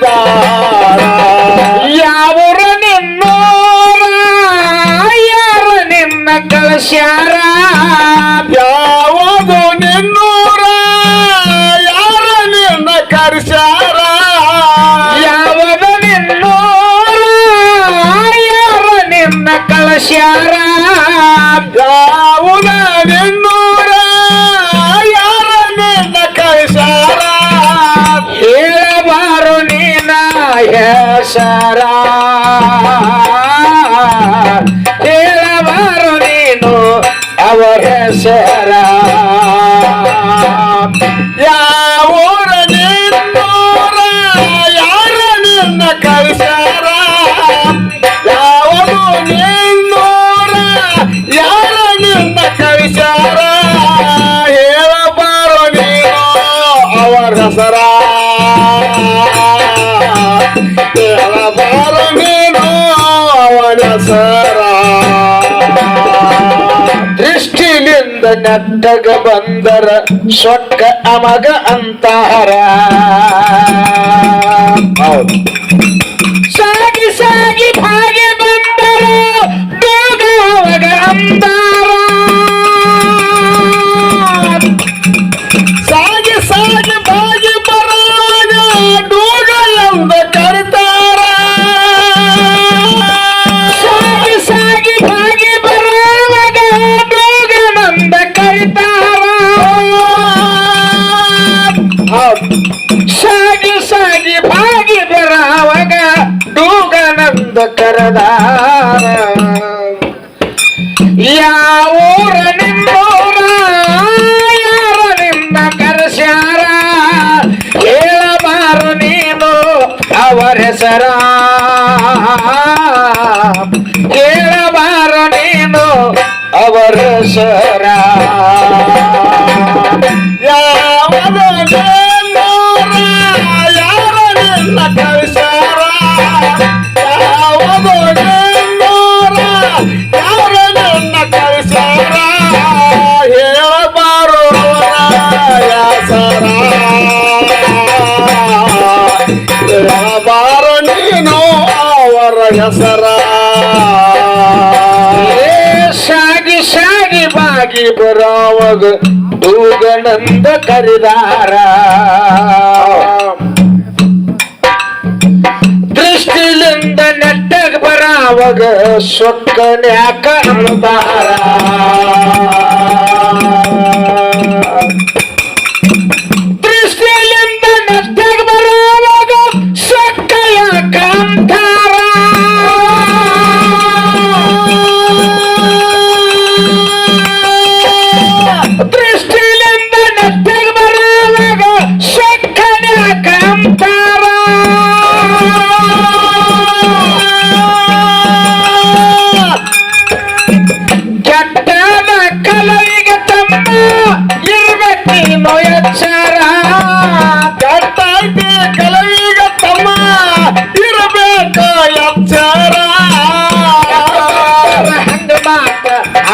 ನಿರ್ಧಾರ ಯಾವರ ನಿನ್ನೋರ, ಯಾರ ನಿನ್ನ ಕಳಶಾರ ಯಾವುದು ನಿನ್ನೂರ, ಯಾರ ನಿನ್ನ ಕರ್ಸ್ಯಾರ? ಯಾವದ ನಿನ್ನೋರ, ಯಾರ ನಿನ್ನ ಕಳಶಾರ ಯಾವುದ ನಿನ್ನೂರ ಹೆಸರ ಹೇಳಬಾರು ನೀನು ಅವರ ಹೆಸರ ಯಾವೂರ ನೆಟ್ಟಗ ಬಂದರ ಸೊಕ್ಕ ಅಮಗ ಅಂತಾರ. ಸಾಗಿ ಸಾಗಿ ಭಾಗ್ಯ ಸಾಗಿ ಬಾಗಿ ಬರವಾಗ ಡೂಗನಂದ ಕರೆದಾರ ಹೆಸರ ಸಾಗಿ ಸಾಗಿ ಬಾಗಿ ಬರೋವಾಗ ದೂಗನಂದ ಕರಿದಾರ. ದೃಷ್ಟಿಲಿಂದ ನೆಟ್ಟಗ ಬರಾವಾಗ ಸೊಕ್ಕನ್ಯಾಕ ಅಳ್ತಾರ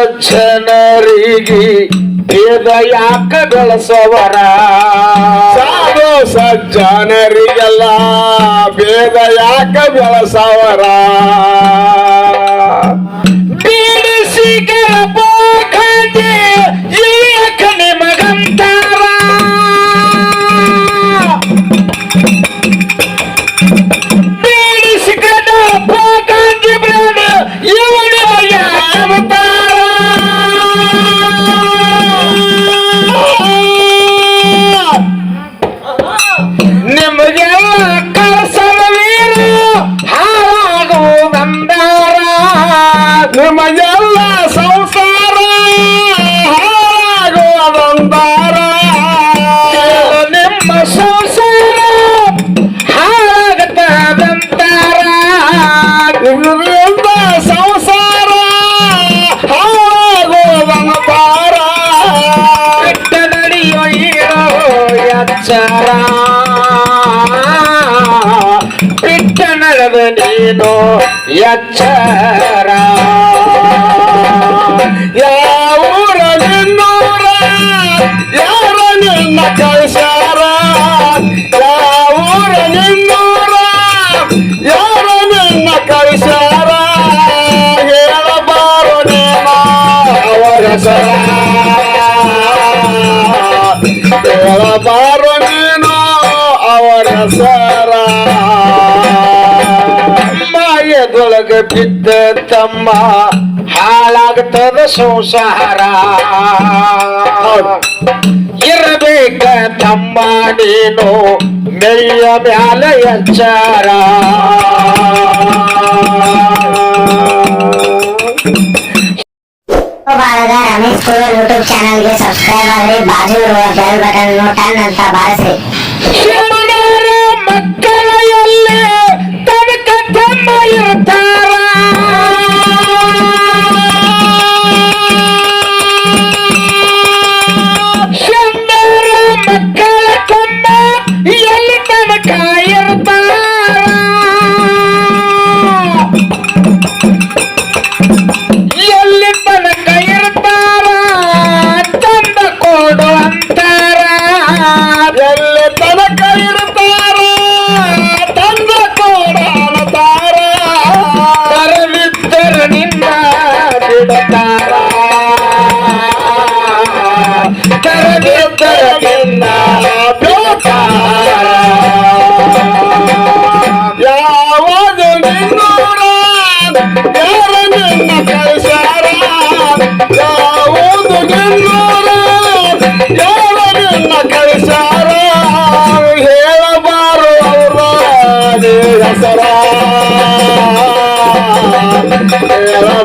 ಸಜ್ಜನರಿಗೆ ಭೇದ ಯಾಕ ಬೆಳೆಸವರ? ಸಾಧು ಸಜ್ಜನರಿಗೆಲ್ಲ ಭೇದ ಯಾಕ ಬೆಳೆಸವರ? ನಿಮಗೆಲ್ಲ ಸಂಸಾರ ಹಾಳಾಗುವುದೊಂದಾರ ನಿಮ್ಮ ಸಂಸಾರ ಹಾಳಾಗತ್ತದಂತಾರ ನಿಮ್ಮಿಂದ ಸಂಸಾರ ಹಾಳಾಗುವುದೊಂದಾರ ಬಿಟ್ಟ ನಡೆಯೋ ಇರೋ ಎಚ್ಚರ ಬಿಟ್ಟ ನಡೆದ ನೀನು ಎಚ್ಚರ ಹೇಳಬಾರು ನೀನು ಅವರ ಸರ. ಮಾಯದೊಳಗೆ ಬಿದ್ದ ತಮ್ಮ ಹಾಳಾಗ್ತದ ಸಂಸಾರ. ಇರಬೇಕ ತಮ್ಮ ನೀನು ಮೆಯ್ಯ ಮ್ಯಾಲ ಎಚ್ಚಾರ. ಬಾಳದ ರಮೇಶ್ ಕುರುವಲ್ ಯೂಟ್ಯೂಬ್ ಚಾನಲ್ಗೆ ಸಬ್ಸ್ಕ್ರೈಬ್ ಆಗ್ರಿ ಬಾಜು ಇರುವ ಬೆಲ್ ಬಟನ್ ಟನ್ ಅಂತ ಬಾರಿಸ್ರಿ ಶಿವನರ ಮಕ್ಕಳ ಎಲ್ಲೇ ತನಕ ತಮ್ಮ ಇರ್ತಾರ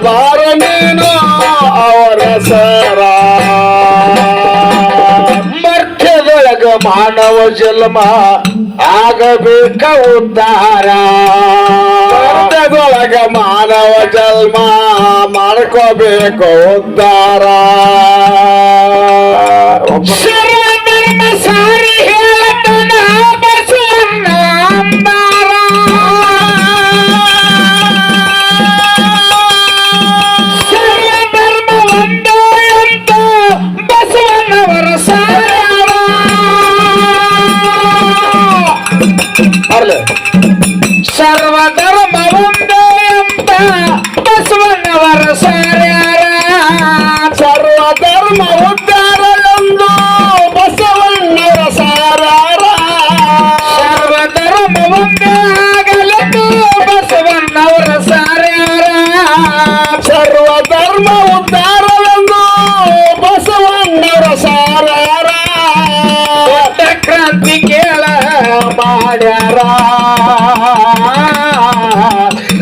ಹೇಳಬಾರು ನೀನು ಅವರ ಸರ. ಮಾನವ ಜನ್ಮ ಆಗಬೇಕ ಉದ್ಧಾರ ಮರ್ತ್ಯದೊಳಗ ಮಾನವ ಜನ್ಮ ಮಾಡ್ಕೋಬೇಕು ಉದ್ಧಾರ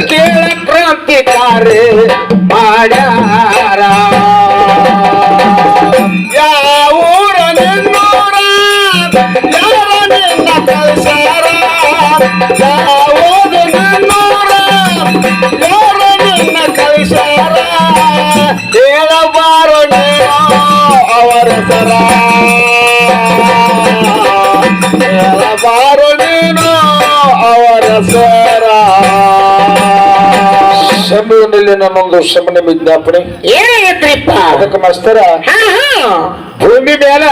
ಕೇಳ ಕ್ರಾಂತಿಕಾರಿ ಮಾಡ್ಯಾರ? ಯಾವೂರ ನಿನ್ನೂರ ಯಾರ ನಿನ್ನ ಕಳಿಸ್ಯಾರ? ಊರ ನಿನ್ನೂರ ಯಾರ ನಿನ್ನ ಕಲ್ಸಾರ ಹೇಳಬಾರು ಅವರ ಸರ ಶಂಭುವಿನಲ್ಲಿ ನನ್ನೊಂದು ಶಮನ ವಿಜ್ಞಾಪನೆ. ಏನಾಗೈತ್ರಿಪ್ಪ ಅದಕ್ಕೆ ಮಾಸ್ತರ ಹಾ ಹಾ. ಭೂಮಿ ಮೇಲೆ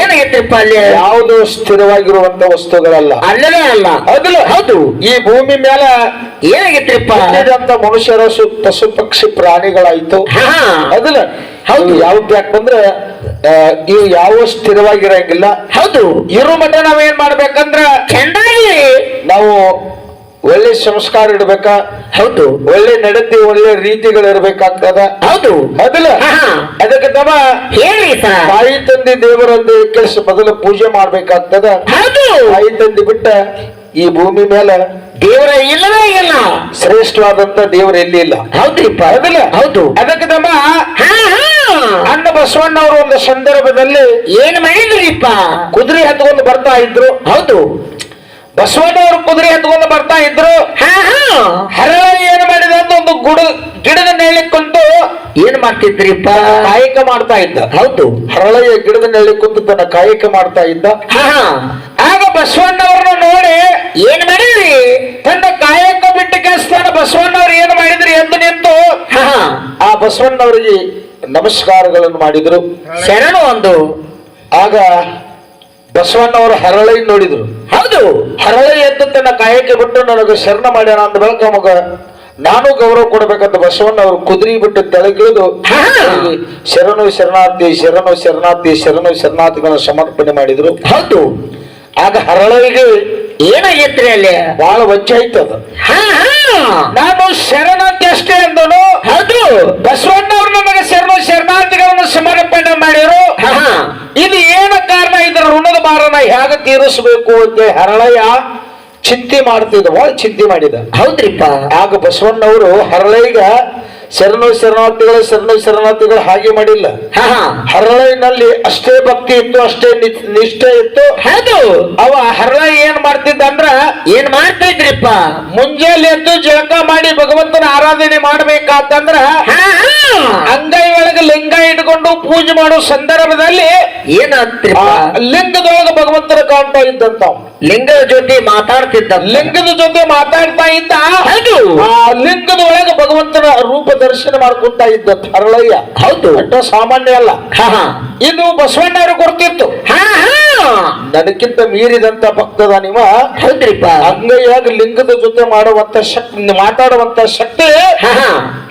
ಏನಾಗೈತ್ರಿಪ್ಪ ಅಲ್ಲಿ? ಯಾವುದು ಸ್ಥಿರವಾಗಿರುವಂತ ವಸ್ತುಗಳಲ್ಲ. ಅಲ್ಲವೇ ಅಲ್ಲ? ಹೌದಲ್ಲ ಹೌದು. ಈ ಭೂಮಿ ಮೇಲೆ ಏನಾಗೈತ್ರಿಪ್ಪ ಮನುಷ್ಯರ ಪಶು ಪಕ್ಷಿ ಪ್ರಾಣಿಗಳಾಯ್ತು. ಹಾ ಹೌದಲ್ಲ ಹೌದು. ಯಾವ್ದು ಯಾಕಂದ್ರೆ ಇವು ಯಾವ ಸ್ಥಿರವಾಗಿರಂಗಿಲ್ಲ. ಹೌದು. ಇರೋ ಮಟ್ಟ ನಾವೇನ್ ಮಾಡ್ಬೇಕಂದ್ರ ಚೆಂದಾಗಿ. ನಾವು ಒಳ್ಳೆ ಸಂಸ್ಕಾರ ಇಡ್ಬೇಕ? ಹೌದು. ಒಳ್ಳೆ ನಡತೆ ಒಳ್ಳೆ ರೀತಿಗಳು ಇರ್ಬೇಕಾಗ್ತದ? ಹೌದು. ಅದಲ್ಲ. ಅದಕ್ಕೆ ತಮ್ಮ ಹೇಳಿ ತಾಯಿ ತಂದೆ ದೇವರಂದು ಕೆಲಸ ಮೊದಲು ಪೂಜೆ ಮಾಡ್ಬೇಕಾಗ್ತದ? ಹೌದು. ತಾಯಿ ತಂದೆ ಬಿಟ್ಟ ಈ ಭೂಮಿ ಮೇಲೆ ದೇವರ ಇಲ್ಲವೇ ಇಲ್ಲ. ಶ್ರೇಷ್ಠವಾದಂತ ದೇವರು ಎಲ್ಲಿ ಇಲ್ಲ? ಹೌದ್ರಿಪ್ಪ. ಅದಲ್ಲ ಹೌದು. ಅದಕ್ಕೆ ತಮ್ಮ ಅಣ್ಣ ಬಸವಣ್ಣ ಅವರು ಒಂದು ಸಂದರ್ಭದಲ್ಲಿ ಏನ್ ಮಾಡಿದ್ರಿಪ್ಪ? ಕುದುರೆ ಹತ್ಕೊಂಡು ಬರ್ತಾ ಇದ್ರು. ಹೌದು. ಬಸವಣ್ಣವರು ಕುದುರೆ ಹತ್ಕೊಂಡು ಬರ್ತಾ ಇದ್ರು. ಹರಳ ಏನ್ ಮಾಡಿದ ಅಂತ ಒಂದು ಗುಡ ಗಿಡದ ನೆಳ್ಳಿ ಕುಂತು ಏನ್ ಮಾಡ್ತಿದ್ರಿಪ್ಪ? ಕಾಯಕ ಮಾಡ್ತಾ ಇದ್ದ. ಹೌದು. ಹರಳೆಯ ಗಿಡದ ನೆಳ್ಳಿ ಕುಂತು ತನ್ನ ಕಾಯಕ ಮಾಡ್ತಾ ಇದ್ದ. ಆಗ ಬಸವಣ್ಣವ್ರನ್ನ ನೋಡಿ ಏನ್ ಮಾಡಿದ್ರಿ? ತನ್ನ ಕಾಯಕ ಬಿಟ್ಟು ಕೆಲಸ ಬಸವಣ್ಣವ್ರು ಏನ್ ಮಾಡಿದ್ರಿ? ಎಂದು ನಿಂತು ಆ ಬಸವಣ್ಣವರಿಗೆ ನಮಸ್ಕಾರಗಳನ್ನು ಮಾಡಿದ್ರು. ಶರಣು ಒಂದು. ಆಗ ಬಸವಣ್ಣವರು ಹರಳೈ ನೋಡಿದ್ರು. ಹೌದು. ಹರಳೆ ಎದ್ದು ತನ್ನ ಕಾಯಕ್ಕೆ ಬಿಟ್ಟು ನನಗೆ ಶರಣ ಮಾಡ್ಯಾನ ಅಂತ ಬೆಳಕ ಮಗ ನಾನು ಗೌರವ ಕೊಡಬೇಕಂತ ಬಸವಣ್ಣ ಅವರು ಕುದುರಿ ಬಿಟ್ಟು ತೆಳಗಿಳಿದು. ಶರಣು ಶರಣಾರ್ಥಿ ಶರಣು ಶರಣಾರ್ಥಿ ಶರಣು ಶರಣಾರ್ಥಿಗಳನ್ನು ಸಮರ್ಪಣೆ ಮಾಡಿದ್ರು. ಹೌದು. ಆಗ ಹರಳಿಗೆ ಏನಾಗೈತ್ರಿ ಅಲ್ಲಿ? ಬಹಳ ವಜ್ಜೆ ಆಯ್ತದ ಹಾ ಹಾ. ನಾನು ಶರಣಾರ್ಥಿ ಅಂದನು ಹೌದು. ಬಸವಣ್ಣವ್ರು ನಮಗೆ ಶರಣ ಶರಣಾರ್ಥಿಗಳನ್ನು ಸಮರ್ಪಣೆ ಮಾಡಿದರು ಇದು ಏನ ಕಾರಣ ಇದರ ಋಣದ ಭಾರನ ಹೇಗೆ ತೀರಿಸಬೇಕು ಅಂತ ಹರಳಯ್ಯ? ಚಿಂತೆ ಮಾಡ್ತಿದ್ದ ಬಹಳ ಚಿಂತೆ ಮಾಡಿದ. ಹೌದ್ರಿಪ್ಪ. ಆಗ ಬಸವಣ್ಣವರು ಹರಳಯ್ಯಗ ಶರಣು ಶರಣಾರ್ಥಿಗಳು ಶರಣು ಶರಣಾರ್ಥಿಗಳು ಹಾಗೆ ಮಾಡಿಲ್ಲ. ಹಾ ಹಾ. ಹರಳಯ್ಯನಲ್ಲಿ ಅಷ್ಟೇ ಭಕ್ತಿ ಇತ್ತು ಅಷ್ಟೇ ನಿಷ್ಠೆ ಇತ್ತು. ಹೌದು. ಅವ ಹರಳೈ ಏನ್ ಮಾಡ್ತಿದ್ದ ಅಂದ್ರ ಏನ್ ಮಾಡ್ತಿದ್ರಿಪ್ಪ ಮುಂಜಾನೆ ಎದ್ದು ಜಳಕ ಮಾಡಿ ಭಗವಂತನ ಆರಾಧನೆ ಮಾಡ್ಬೇಕಾತಂದ್ರ ಅಂಗೈ ಒಳಗೆ ಲಿಂಗ ಇಟ್ಕೊಂಡು ಪೂಜೆ ಮಾಡೋ ಸಂದರ್ಭದಲ್ಲಿ ಏನಾಗ್ತಿ ಲಿಂಗದೊಳಗ ಲಿಂಗದೊಳಗೆ ಭಗವಂತನ ಕಾಣ್ತಾ ಇದ್ದಂತ ಲಿಂಗದ ಜೊತೆ ಮಾತಾಡ್ತಿದ್ದ? ಲಿಂಗದ ಜೊತೆ ಮಾತಾಡ್ತಾ ಇದ್ದ. ಲಿಂಗದ ಒಳಗೆ ಭಗವಂತನ ರೂಪ ದರ್ಶನ ಮಾಡ್ಕೊಂತ ಇದ್ದ ಹರಳಯ್ಯ ಹೌದು. ಅಟ್ಟ ಸಾಮಾನ್ಯ ಅಲ್ಲ. ಇದು ಬಸವಣ್ಣವರು ಕೊಡ್ತಿತ್ತು ಹಾ ಹಾ. ನನಕ್ಕಿಂತ ಮೀರಿದಂತ ಭಕ್ತದ ನಿಮ್ಮ ಹೌದ್ರಿಪ್ಪ. ಅಂಗೈಯಾಗ ಲಿಂಗದ ಜೊತೆ ಮಾಡುವಂತ ಶಕ್ತಿ ಮಾತಾಡುವಂತ ಶಕ್ತಿ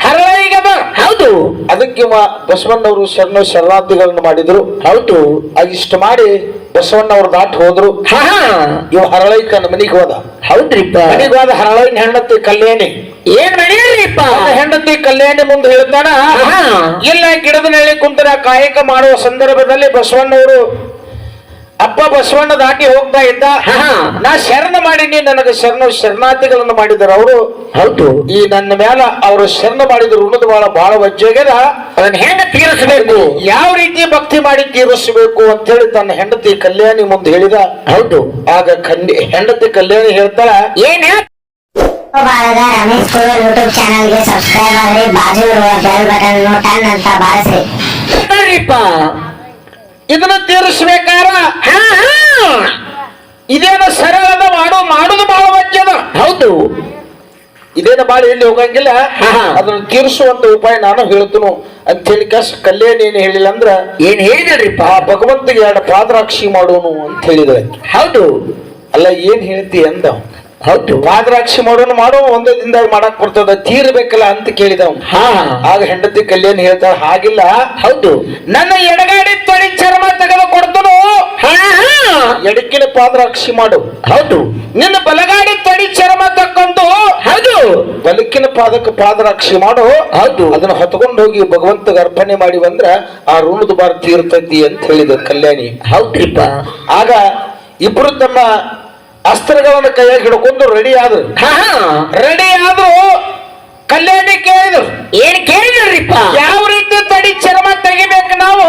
ಹರಳ ಮ- ಬಸವಣ್ಣವರು ಶರಣ ಶರಣಾರ್ಥಿಗಳನ್ನು ಮಾಡಿದ್ರು. ಹೌದು ಇಷ್ಟು ಮಾಡಿ ಬಸವಣ್ಣವ್ರು ದಾಟಿ ಹೋದ್ರು. ಇವ್ ಹರಳೈ ಕಣ್ಣ ಮನಿಗೆ ಹೋದ. ಹೌದ್ರಿಪ್ಪ. ಮನಿಗೆ ಹೋದ ಹರಳೈನ ಹೆಂಡತಿ ಕಲ್ಯಾಣಿ. ಏನ್ ಮಾಡಿದ್ರಿಪ್ಪ ಹೆಂಡತಿ ಕಲ್ಯಾಣಿ ಮುಂದೆ ಹೇಳ್ತಾನ ಇಲ್ಲ ಗಿಡದ ನೆಲೆ ಕುಂತರ ಕಾಯಕ ಮಾಡುವ ಸಂದರ್ಭದಲ್ಲಿ ಬಸವಣ್ಣವರು ಅಪ್ಪ ಬಸವಣ್ಣ ದಾಟಿ ಹೋಗ್ತಾ ಇದ್ದ. ಹಾ. ನಾ ಶರಣ ಮಾಡಿನಿ ನನಗೆ ಶರಣ ಶರಣಾರ್ಥಿಗಳನ್ನು ಮಾಡಿದ್ರು ಅವರು. ಹೌದು. ಈ ನನ್ನ ಮೇಲೆ ಅವರು ಶರಣ ಮಾಡಿದ ಋಣದ ಬಹಳ ಬಹಳ ವಜ್ಜೆಗೆದ ಅದನ್ನ ಹೆಂಗ ತೀರಿಸಬೇಕು. ಯಾವ ರೀತಿ ಭಕ್ತಿ ಮಾಡಿ ತೀರಿಸಬೇಕು ಅಂತ ಹೇಳಿ ತನ್ನ ಹೆಂಡತಿ ಕಲ್ಯಾಣಿ ಮುಂದೆ ಹೇಳಿದ. ಹೌದು. ಆಗ ಖಂಡಿ ಹೆಂಡತಿ ಕಲ್ಯಾಣಿ ಹೇಳ್ತಾಳ ಏನ್ ಬಾಳದ ರಮೇಶ್ ಕುಮಾರ್ ಯೂಟ್ಯೂಬ್ ಚಾನಲ್ಗೆ ಸಬ್ಸ್ಕ್ರೈಬ್ ಆಗ್ರಿ ಬಾಜು ಇರುವ ಬೆಲ್ ಬಟನ್ ಟನ್ ಅಂತ ಬಾರಿಸ್ರಿ ಇದನ್ನ ತೀರಿಸ್ಬೇಕಾರ ಇದೇನು ಸರಳದ ಮಾಡು ಮಾಡುದು ಬಹಳ ವಾಕ್ಯದ ಹೌದು. ಇದೇನ ಬಾಳ ಎಲ್ಲಿ ಹೋಗಂಗಿಲ್ಲ. ಅದನ್ನ ತೀರಿಸುವಂತ ಉಪಾಯ ನಾನು ಹೇಳ್ತನು. ಅಂತ ಹೇಳಿ ಕಸ್ ಕಲ್ಯಾಣ ಏನ್ ಹೇಳಿಲ್ಲ ಅಂದ್ರ ಏನ್ ಹೇಳಿದ್ರಿಪ್ಪ? ಆ ಭಗವಂತಗೆ ಎರಡು ಪಾದ್ರಾಕ್ಷಿ ಮಾಡೋನು ಅಂತ ಹೇಳಿದ್ರೆ ಹೌದು. ಅಲ್ಲ ಏನ್ ಹೇಳ್ತಿ ಅಂದ? ಹೌದು. ಪಾದರಾಕ್ಷಿ ಮಾಡೋನು ಮಾಡೋ ಒಂದೇ ದಿನದಾಗ ಮಾಡಕ್ ಬರ್ತದ ತೀರ್ಬೇಕಲ್ಲ ಅಂತ ಕೇಳಿದವ್ ಹಾ. ಆಗ ಹೆಂಡತಿ ಕಲ್ಯಾಣಿ ಹೇಳ್ತಾಳ ಹಾಗಿಲ್ಲ. ಹೌದು. ನನ್ನ ಎಡಗಾಡಿ ತೊಳಿ ಚರ್ಮ ತೆಗೆದು ಕೊಡ್ತನು. ಎಡಕಿನ ಪಾದರಾಕ್ಷಿ ಮಾಡು. ಹೌದು. ನಿನ್ನ ಬಲಗಾಡಿ ತೊಳಿ ಚರ್ಮ ತಕ್ಕೊಂಡು ಹೌದು. ಬಲಕಿನ ಪಾದಕ್ಕೆ ಪಾದರಾಕ್ಷಿ ಮಾಡು. ಹೌದು. ಅದನ್ನ ಹೊತ್ಕೊಂಡು ಹೋಗಿ ಭಗವಂತಗ ಅರ್ಪಣೆ ಮಾಡಿ ಬಂದ್ರ ಆ ಋಣದ ಬಾರ ತೀರ್ತೈತಿ ಅಂತ ಹೇಳಿದ ಕಲ್ಯಾಣಿ. ಹೌದ್ರಿಪ್ಪ ಆಗ ಇಬ್ರು ತಮ್ಮ ಅಸ್ತ್ರಗಳನ್ನ ಕೈಯಾಗಿ ಹಿಡ್ಕೊಂಡು ರೆಡಿ ಆದ್ರು. ರೆಡಿ ಆದ್ರು ಕಲ್ಯಾಣಿ ಕೇಳಿದ್ರು. ಏನ್ ಕೇಳಿದ್ರಿಪ್ಪ? ಯಾವ ರೀತಿ ತಡಿ ಚರ್ಮ ತೆಗಿಬೇಕು ನಾವು.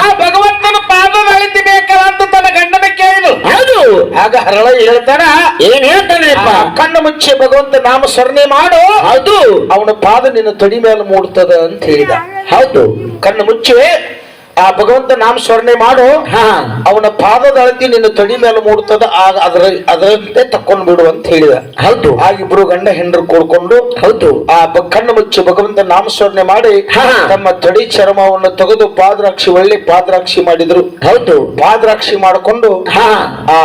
ಆ ಭಗವಂತನ ಪಾದದ ಅಳಿತಿಬೇಕಲ್ಲ ಅಂತ ತನ್ನ ಗಂಡನ ಕೇಳಿದ್ರು. ಹೌದು. ಆಗ ಹರಳ ಹೇಳ್ತಾನ ಏನ್ ಹೇಳ್ತಾನೆ ಕಣ್ಣು ಮುಚ್ಚಿ ಭಗವಂತ ನಾಮ ಸ್ಮರಣೆ ಮಾಡು. ಹೌದು. ಅವನ ಪಾದ ನಿನ್ನ ತಡಿ ಮೇಲೆ ಮೂಡ್ತದ ಅಂತ ಹೇಳಿದ. ಹೌದು. ಕಣ್ಣು ಮುಚ್ಚಿ ಆ ಭಗವಂತ ನಾಮ ಸ್ಮರಣೆ ಮಾಡು. ಅವನ ಪಾದದ ಅಳತಿ ನಿನ್ನ ತಡಿ ಮೇಲೆ ಮೂಡ್ತದ ಆಗ ಅದರ ಅದರಂತೆ ತಕ್ಕೊಂಡು ಬಿಡು ಅಂತ ಹೇಳಿದ. ಹೌದು. ಆ ಇಬ್ರು ಗಂಡ ಹೆಂಡ್ರು ಕೂಡ್ಕೊಂಡು ಹೌದು. ಆ ಕಣ್ಣು ಮುಚ್ಚಿ ಭಗವಂತ ನಾಮಸ್ಮರಣೆ ಮಾಡಿ ಹಾ. ತಮ್ಮ ತಡಿ ಚರ್ಮವನ್ನು ತೆಗೆದು ಪಾದರಾಕ್ಷಿ ಒಳ್ಳೆ ಪಾದರಾಕ್ಷಿ ಮಾಡಿದ್ರು. ಹೌದು. ಪಾದರಾಕ್ಷಿ ಮಾಡಿಕೊಂಡು ಆ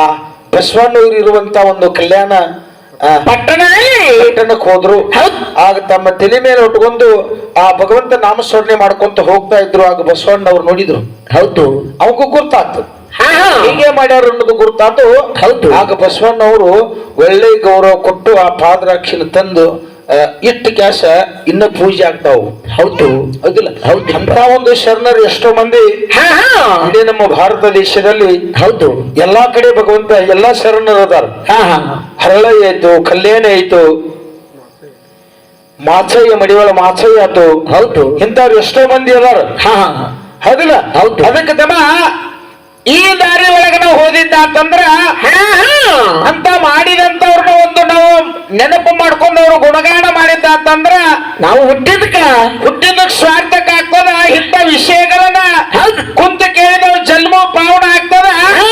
ಬಸವಣ್ಣವ್ರು ಇರುವಂತ ಒಂದು ಕಲ್ಯಾಣ ಪಟ್ಟಣ ಪಟ್ಟಣಕ್ಕೆ ಹೋದ್ರು. ಹೌದು. ಆಗ ತಮ್ಮ ತಲೆ ಮೇಲೆ ಉಟ್ಕೊಂಡು ಆ ಭಗವಂತ ನಾಮಸ್ಮರಣೆ ಮಾಡ್ಕೊಂತ ಹೋಗ್ತಾ ಇದ್ರು. ಆಗ ಬಸವಣ್ಣವ್ರು ನೋಡಿದ್ರು. ಹೌದು. ಅವಕ್ಕೂ ಗುರ್ತಾತು. ಹೀಗೆ ಮಾಡ್ಯಾರ ಅನ್ನೋದು ಗುರ್ತಾತು. ಹೌದು. ಆಗ ಬಸವಣ್ಣವರು ಒಳ್ಳೆ ಗೌರವ ಕೊಟ್ಟು ಆ ಪಾದರಾಕ್ಷಿನ ತಂದು ಇಟ್ಟು ಕ್ಯಾಶ ಇನ್ನ ಪೂಜೆ ಆಗ್ತಾವು. ಹೌದು. ಹೌದಿಲ್ಲ? ಹೌದು. ಅಂತ ಒಂದು ಶರಣರು ಎಷ್ಟೋ ಮಂದಿ ಹಾ ಹಾ. ಇಡೀ ನಮ್ಮ ಭಾರತ ದೇಶದಲ್ಲಿ ಹೌದು. ಎಲ್ಲಾ ಕಡೆ ಭಗವಂತ ಎಲ್ಲಾ ಶರಣರು ಅದಾರ. ಹಾ ಹಾ. ಹರಳಯ್ಯ ಆಯ್ತು ಕಲ್ಯಾಣ ಆಯ್ತು ಮಾಚಯ್ಯ ಮಡಿವಾಳ ಮಾಚಯ್ಯ ಆಯ್ತು. ಹೌದು. ಇಂಥವ್ರು ಎಷ್ಟೋ ಮಂದಿ ಅದಾರ. ಹಾ ಹಾ. ಹೌದಿಲ್ಲ? ಹೌದು. ಅದಕ್ಕೆ ತಮ್ಮ ಈ ದಾರಿ ಒಳಗೆ ನಾವು ಹೋದಿದ್ದ ಅಂತಂದ್ರ ಹಾ ಹಾ. ಅಂತ ಮಾಡಿದಂತವ್ರನ್ನ ಒಂದು ನಾವು ನೆನಪು ಮಾಡ್ಕೊಂಡು ಅವ್ರು ಗುಣಗಾನ ಮಾಡಿದ್ದ ಅಂತಂದ್ರ ನಾವು ಹುಟ್ಟಿದ್ಕ. ಹುಟ್ಟಿದ ಸ್ವಾರ್ಥಕ್ಕೆ ಆಗ್ತದ ಇಂಥ ವಿಷಯಗಳನ್ನ. ಕುಂತ ಕೇಳಿದವ್ರು ಜನ್ಮ ಪಾವನ ಆಗ್ತದ? ಹಾ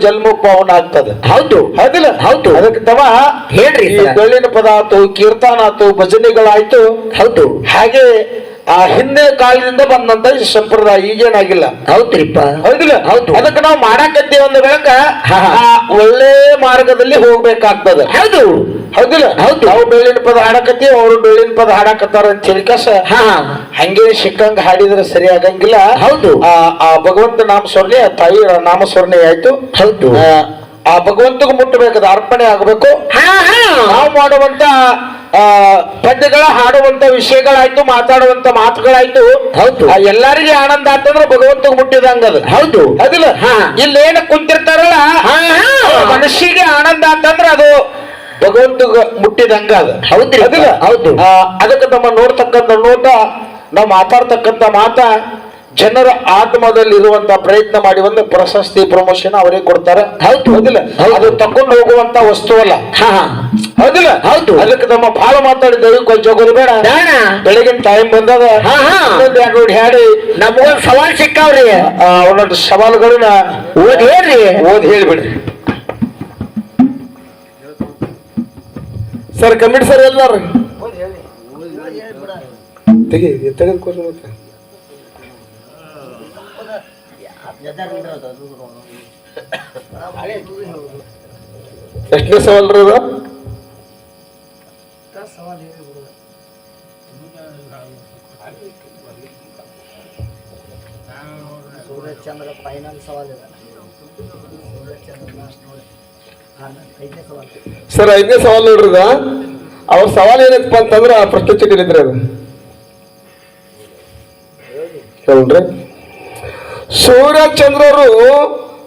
ಜನ್ಮ ಪಾವನ ಆಗ್ತದ. ಹೌದು. ಹೌದಿಲ್ಲ? ಹೌದು. ಅದಕ್ಕೆ ತವ ಹೇಳ್ರಿ. ಬೆಳ್ಳಿನ ಪದ ಆತು ಕೀರ್ತನ ಆತು ಭಜನೆಗಳಾಯ್ತು. ಹೌದು. ಹಾಗೆ ಆ ಹಿಂದೆ ಕಾಲದಿಂದ ಬಂದಂತ ಈ ಸಂಪ್ರದಾಯ ಈಗೇನಾಗಿಲ್ಲ ಹೌದ್ರಿಪ್ಪ. ಹೌದಿಲ್ಲ? ಹೌದು. ಅದಕ್ಕೆ ನಾವು ಮಾಡಾಕತ್ತೀವಿ ಅಂದ ಬೆಳಕ ಒಳ್ಳೆ ಮಾರ್ಗದಲ್ಲಿ ಹೋಗ್ಬೇಕಾಗ್ತದೆ. ಹೌದು. ಹೌದಿಲ್ಲ? ಹೌದು. ನಾವು ಬೆಳ್ಳಿನ ಪದ ಹಾಡಕತ್ತೀವಿ ಅವರು ಬೆಳ್ಳಿನ ಪದ ಹಾಡಕತ್ತಾರ ಅಂತ ಹೇಳಿಕಸ ಹಾ ಹಂಗೆ ಸಿಕ್ಕಂಗ ಹಾಡಿದ್ರೆ ಸರಿ ಆಗಂಗಿಲ್ಲ. ಹೌದು. ಆ ಆ ಭಗವಂತ ನಾಮ ಸ್ವರ್ಣೆ ಆ ತಾಯಿ ನಾಮ ಸ್ವರ್ಣೆ ಆಯ್ತು. ಹೌದು. ಆ, ಭಗವಂತಗೂ ಮುಟ್ಟಬೇಕಾದ ಅರ್ಪಣೆ ಆಗಬೇಕು. ಹಾ ಹಾ. ನಾವು ಮಾಡುವಂತ ಪದ್ಯಗಳ ಹಾಡುವಂತ ವಿಷಯಗಳಾಯ್ತು ಮಾತಾಡುವಂತ ಮಾತುಗಳಾಯ್ತು ಹೌದು. ಎಲ್ಲರಿಗೆ ಆನಂದ ಆತಂದ್ರೆ ಭಗವಂತಗ್ ಅದು ಹೌದು ಅದಿಲ್ಲ ಹಾ. ಇಲ್ಲೇನು ಕುಂತಿರ್ತಾರಲ್ಲ ಮನುಷ್ಯಗೆ ಆನಂದ ಅಂತಂದ್ರೆ ಅದು ಭಗವಂತಗ ಮುಟ್ಟಿದಂಗ ಅದು ಹೌದ್ರಿ. ಅದಿಲ್ಲ ಹೌದು. ಅದಕ್ಕೆ ನಮ್ಮ ನೋಡ್ತಕ್ಕಂಥ ನೋಟ ನಾವು ಮಾತಾಡ್ತಕ್ಕಂಥ ಮಾತ ಜನರ ಆತ್ಮದಲ್ಲಿ ಇರುವಂತ ಪ್ರಯತ್ನ ಮಾಡಿ ಒಂದು ಪ್ರಶಸ್ತಿ ಪ್ರಮೋಷನ್ ಅವರಿಗೆ ಕೊಡ್ತಾರೆ. ಹೌದು. ಹೌದಿಲ್ಲ. ಅದು ತಕೊಂಡು ಹೋಗುವಂತ ವಸ್ತು ಅಲ್ಲ ಹೌದಿಲ್ಲ? ಹೌದು. ಅದಕ್ಕೆ ನಮ್ಮ ಭಾಳ ಮಾತಾಡಿದ್ದೇವೆ ಕೊಂಚ ಹೋಗೋದು ಬೇಡ. ಬೆಳಗಿನ ಟೈಮ್ ಬಂದದ. ನೋಡಿ ಹಾಡಿ. ನಮಗೊಂದ್ ಸವಾಲ್ ಸಿಕ್ಕಾವ್ರಿ. ಒಂದೊಂದು ಸವಾಲುಗಳನ್ನ ಓದ್ ಹೇಳ್ರಿ. ಓದಿ ಹೇಳ್ಬಿಡ್ರಿ. ಸರ್ ಕಮಿಟ್ ಸರ್ ಎಲ್ಲಾರು? ತೆಗಿ ತೆಗೆದುಕೊಡ್ರಿ ಮತ್ತೆ. ಎಷ್ಟನೇ ಸವಾಲ್ ರೀ ಅದು ಸೂರ್ಯಚಂದ್ರ ಫೈನಲ್ ಸವಾಲ್ ಇದೆ. ಸರ್ ಐದನೇ ಸವಾಲ್ ನೋಡ್ರಿ ಇದು. ಅವ್ರ ಸವಾಲ್ ಏನಪ್ಪ ಅಂತಂದ್ರೆ ಆ ಪ್ರಶ್ನೆ ಚೀಟಿಲಿದ್ರಿ ಅದು. ಹೇಳ್ರಿ. ಸೂರ್ಯಚಂದ್ರರು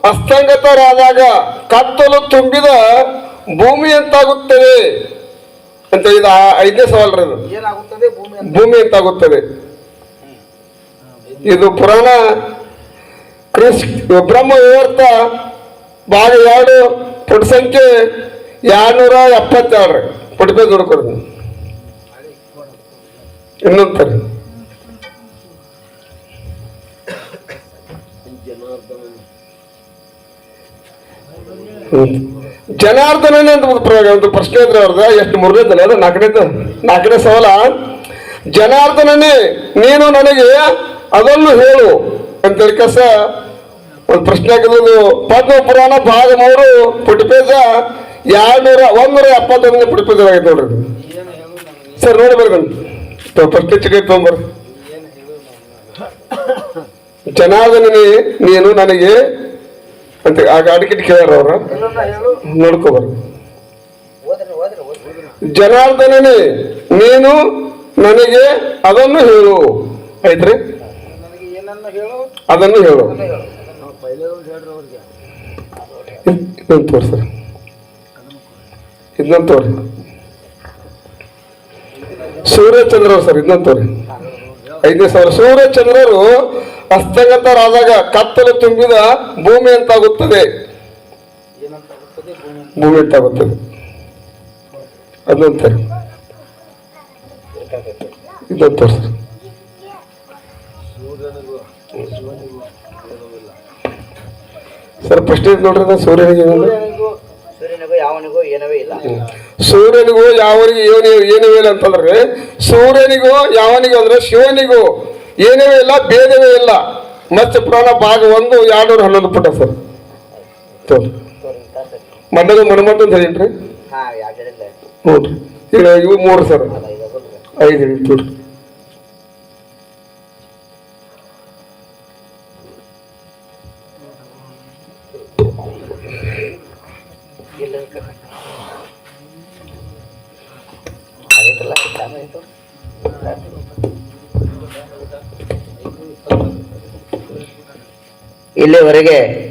ಅಸ್ತಂಗತರಾದಾಗ ಕತ್ತಲು ತುಂಬಿದ ಭೂಮಿ ಎಂತಾಗುತ್ತದೆ? ಅಂತ ಇದು ಆ ಐದನೇ ಸವಾಲ್ ರೀ ಏನಾಗುತ್ತದೆ? ಭೂಮಿ ಅಂತಾಗುತ್ತದೆ ಎಂತಾಗುತ್ತದೆ? ಇದು ಪುರಾಣ ಕ್ರಿಸ್ ಬ್ರಹ್ಮ ವಿವರ್ತ ಭಾಗ ಎರಡು ಪುಟ ಸಂಖ್ಯೆ ಎರಡ್ನೂರ ಎಪ್ಪತ್ತೆರಡು. ರೀ ಪುಟ ಪೇಜ್ ಹುಡ್ಕೊಡ್ರಿ ಇನ್ನೊಂದು ತರ ಜನಾರ್ದನನೇ ಅಂತ ಒಂದು ಪ್ರಯೋಗ, ಒಂದು ಪ್ರಶ್ನೆ ಇದ್ರೆ ಅವ್ರದ, ಎಷ್ಟು ಮೂರನೇದಲ್ಲ ಅದು? ನಾಲ್ಕನೇದು ನಾಲ್ಕನೇ ಸವಾಲ. ಜನಾರ್ದನನೇ, ನೀನು ನನಗೆ ಅದನ್ನು ಹೇಳು. ಅಂತೇಳಿ ಕಸ, ಒಂದು ಪ್ರಶ್ನೆ ಆಗಿದ್ದು ಪದ್ಮ ಪುರಾಣ ಭಾಗ ಮೂರು ಪುಟಿಪೇಜ ಎರಡ್ನೂರ ಒಂದೂರ ಎಪ್ಪತ್ತೊಂದನೇ ಆಗೈತೆ ನೋಡ್ರಿ. ಸರ್, ನೋಡಿ ಬರ್ರಿ ಪ್ರಶ್ನೆ ಚಿಕ್ಕ ತೊಗೊಂಬರ್ರಿ ಜನಾರ್ದನನೇ, ನೀನು ನನಗೆ ಅಂತ ಆಗ ಅಡಿಕಿಟ್ ಕೇಳ್ಯಾರ ಅವ್ರ. ನೋಡ್ಕೋಬರ್ರಿ ಜನಾರ್ದನೇ ನೀನು ನನಗೆ ಅದನ್ನು ಹೇಳು. ಐತ್ರಿ ಅದನ್ನು ಹೇಳು. ಇದನ್ನ ತೋರ್ಸ್ರಿ. ಇದನ್ನ ತೋರಿ ಸೂರ್ಯಚಂದ್ರ ಸರ್ ಇದನ್ನ ತೋರಿ ಐದನೇ ಸಾವಿರ. ಸೂರ್ಯಚಂದ್ರರು ಅಸ್ತಗತರಾದಾಗ ಕತ್ತಲು ತುಂಬಿದ ಭೂಮಿ ಅಂತಾಗುತ್ತದೆ. ಭೂಮಿ ಅಂತಾಗುತ್ತದೆ. ಅದಂತಾರೆ ಇದಂತ. ಸರ್ ಫಸ್ಟ್ ನೋಡ್ರಿ ಸೂರ್ಯನಿಗೆ ಏನೋ ಇಲ್ಲ. ಸೂರ್ಯನಿಗೂ ಯಾವನಿಗೂ ಏನು ಏನು ಇಲ್ಲ ಅಂತಂದ್ರೆ ಸೂರ್ಯನಿಗೂ ಯಾವನಿಗೂ ಅಂದ್ರೆ ಶಿವನಿಗೂ ಏನೇ ಇಲ್ಲ ಭೇದವೇ ಇಲ್ಲ. ಮತ್ತೆ ಪುರಾಣ ಭಾಗ ಒಂದು ಎರಡ್ನೂರ ಹನ್ನೊಂದು ಪುಟ ಸರ್. ತೋರಿ. ಮಣ್ಣದು ಮಣಮಟ್ಟು ಅಂತ ಹೇಳಿ ಹಾ ಯಾಕೆ ಹೇಳಿಲ್ಲ ನೋಡ್ರಿ ಈಗ ಇವು ಮೂರು ಸರ್. ಐದು ಹೇಳಿ ತೋರಿ. ಇಲ್ಲಿವರೆಗೆ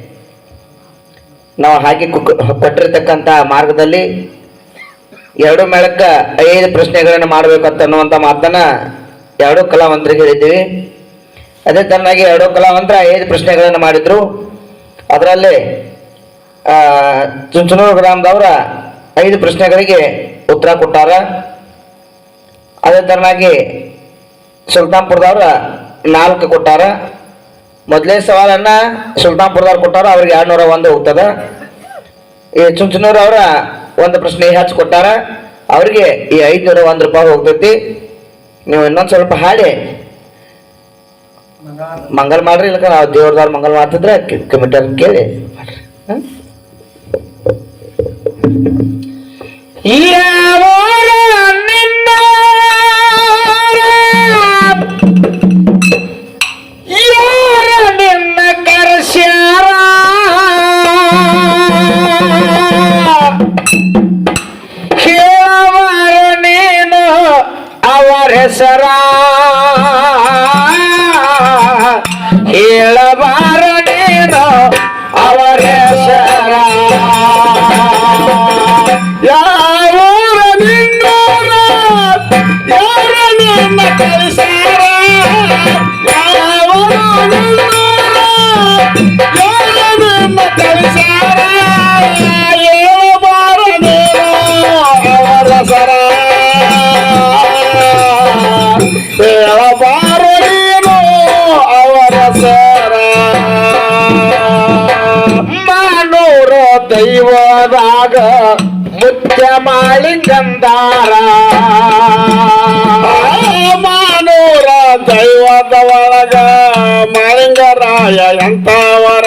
ನಾವು ಹಾಕಿ ಕುಕ್- ಕೊಟ್ಟಿರ್ತಕ್ಕಂಥ ಮಾರ್ಗದಲ್ಲಿ ಎರಡು ಮೇಳಕ್ಕ ಐದು ಪ್ರಶ್ನೆಗಳನ್ನು ಮಾಡಬೇಕಂತ ಅನ್ನುವಂಥ ಮಾತನ್ನ ಎರಡೂ ಕಲಾವಂತರಿಗೆ ಹೇಳಿದ್ದೀವಿ. ಅದೇ ತನ್ನಾಗಿ ಎರಡೂ ಕಲಾವಂತರ ಐದು ಪ್ರಶ್ನೆಗಳನ್ನು ಮಾಡಿದ್ರು. ಅದರಲ್ಲಿ ಚುಂಚನೂರು ಗ್ರಾಮದವರ ಐದು ಪ್ರಶ್ನೆಗಳಿಗೆ ಉತ್ತರ ಕೊಟ್ಟಾರ. ಅದೇ ತರನಾಗಿ ಸುಲ್ತಾನ್ಪುರದವ್ರ ನಾಲ್ಕು ಕೊಟ್ಟಾರ. ಮೊದಲೇ ಸವಾಲನ್ನು ಸುಲ್ತಾನ್ಪುರದವ್ರು ಕೊಟ್ಟಾರ, ಅವ್ರಿಗೆ ಎರಡು ನೂರ ಒಂದು ಹೋಗ್ತದ. ಈ ಚುಂಚನೂರು ಅವರ ಒಂದು ಪ್ರಶ್ನೆ ಹಚ್ಚಿ ಕೊಟ್ಟಾರ. ಅವರಿಗೆ ಈ ಐದ್ನೂರ ಒಂದು ರೂಪಾಯಿ ಹೋಗ್ತೈತಿ. ನೀವು ಇನ್ನೊಂದು ಸ್ವಲ್ಪ ಹಾಡಿ. ಮಂಗಲ್ ಮಾಡ್ರಿ ಇಲ್ಲ ನಾವು ದೇವ್ರದವ್ರು ಮಂಗಲ್ ಮಾಡ್ತಿದ್ರೆ ಕಮಿಟಿ ಕೇಳಿ. ಮಾಡ್ರಿ ದೈವದಾಗ ಮುತ್ಯ ಮಾಳಿಂಗಂದಾರ ಮಾನೂರ ದೈವದ ಒಳಗ ಮಾಳಿಂಗರಾಯ ಎಂತವರ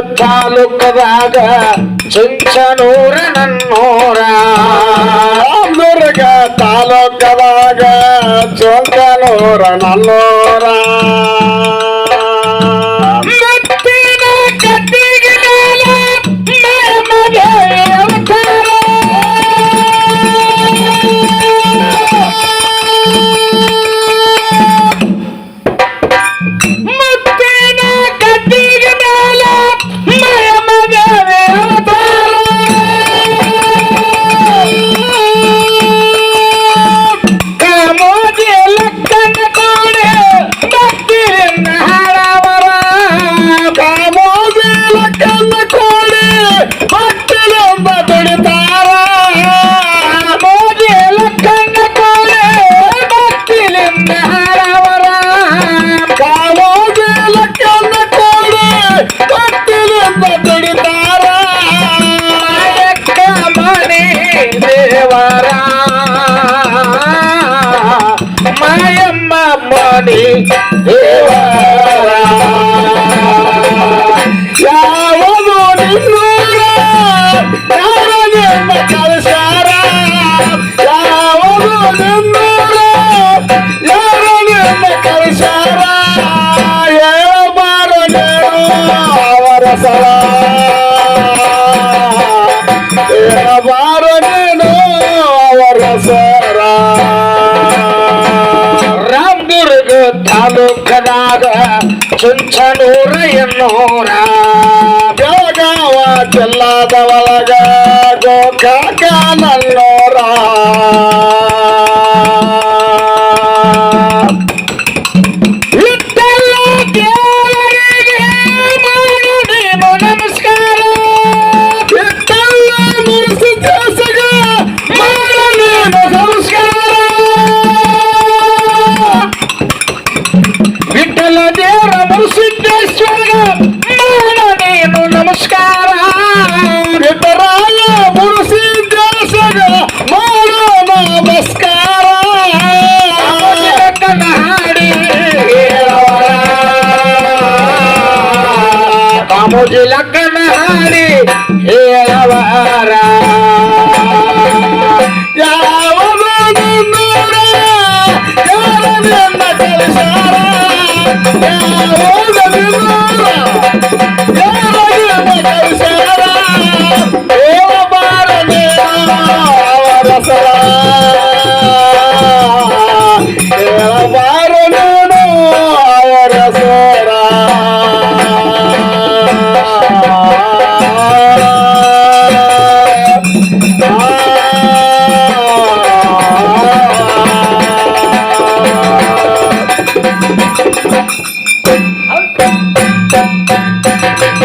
ತಾಲೂಕದಾಗ ಚುಂಚನೂರ ನನ್ನೂರ ತಾಲೂಕದಾಗ ಚುಂಚನೂರ ನನ್ನೂರ ತಾಲೂಕದಾಗ ಚುಂಚನೂರ ಎನ್ನೂರ. ಬೆಳಗಾವ ಜಿಲ್ಲಾದ ಒಳಗ ಗೋಕಾಕ ನಲ್ಲೋರ oye la canaria.